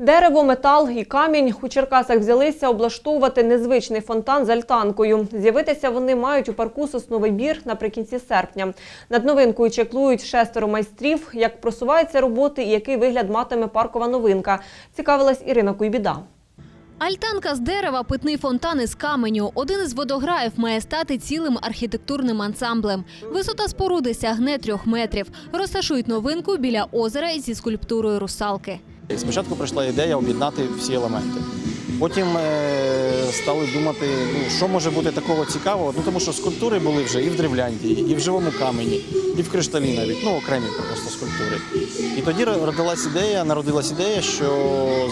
Дерево, метал і камінь у Черкасах взялися облаштовувати незвичний фонтан з альтанкою. З'явитися вони мають у парку Сосновий бір наприкінці серпня. Над новинкою чеклують шестеро майстрів. Як просуваються роботи і який вигляд матиме паркова новинка, цікавилась Ірина Куйбіда. Альтанка з дерева, питний фонтан із каменю. Один із водограїв має стати цілим архітектурним ансамблем. Висота споруди сягне трьох метрів. Розташують новинку біля озера зі скульптурою русалки. Спочатку прийшла ідея об'єднати всі елементи. Потім е, стали думати, ну, що може бути такого цікавого. Ну тому що скульптури були вже і в древляндії, і в живому камені, і в кришталі навіть, ну окремі просто скульптури. І тоді родилась ідея, народилась ідея, що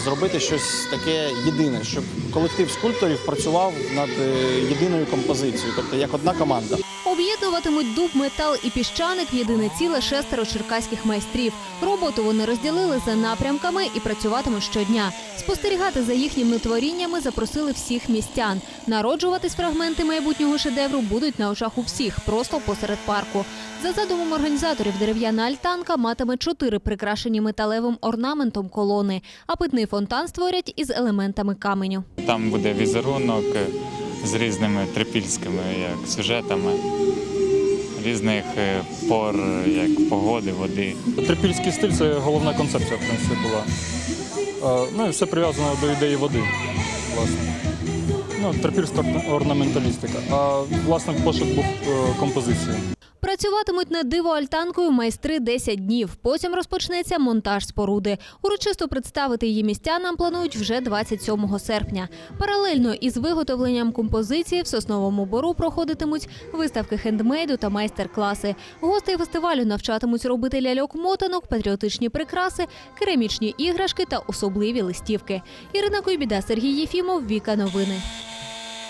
зробити щось таке єдине, щоб колектив скульпторів працював над е, єдиною композицією, тобто як одна команда. Об'єднуватимуть дуб, метал і піщаник в єдине ціле шестеро черкаських майстрів. Роботу вони розділили за напрямками і працюватимуть щодня. Спостерігати за їхніми творіннями запросили всіх містян. Народжуватись фрагменти майбутнього шедевру будуть на очах у всіх, просто посеред парку. За задумом організаторів, дерев'яна альтанка матиме чотири прикрашені металевим орнаментом колони, а питний фонтан створять із елементами каменю. Там буде візерунок з різними трипільськими як сюжетами, різних е, пор, як погоди, води. Трипільський стиль це головна концепція, в принципі, була. Е, Ну і все прив'язано до ідеї води, власне. Ну, трипільська орнаменталістика. А власне пошук був е, композиції. Працюватимуть над диво-альтанкою майстри 10 днів. Потім розпочнеться монтаж споруди. Урочисто представити її містянам планують вже 27 серпня. Паралельно із виготовленням композиції в Сосновому Бору проходитимуть виставки хендмейду та майстер-класи. Гостей фестивалю навчатимуть робити ляльок-мотанок, патріотичні прикраси, керамічні іграшки та особливі листівки. Ірина Койбіда, Сергій Єфімов, Віка Новини.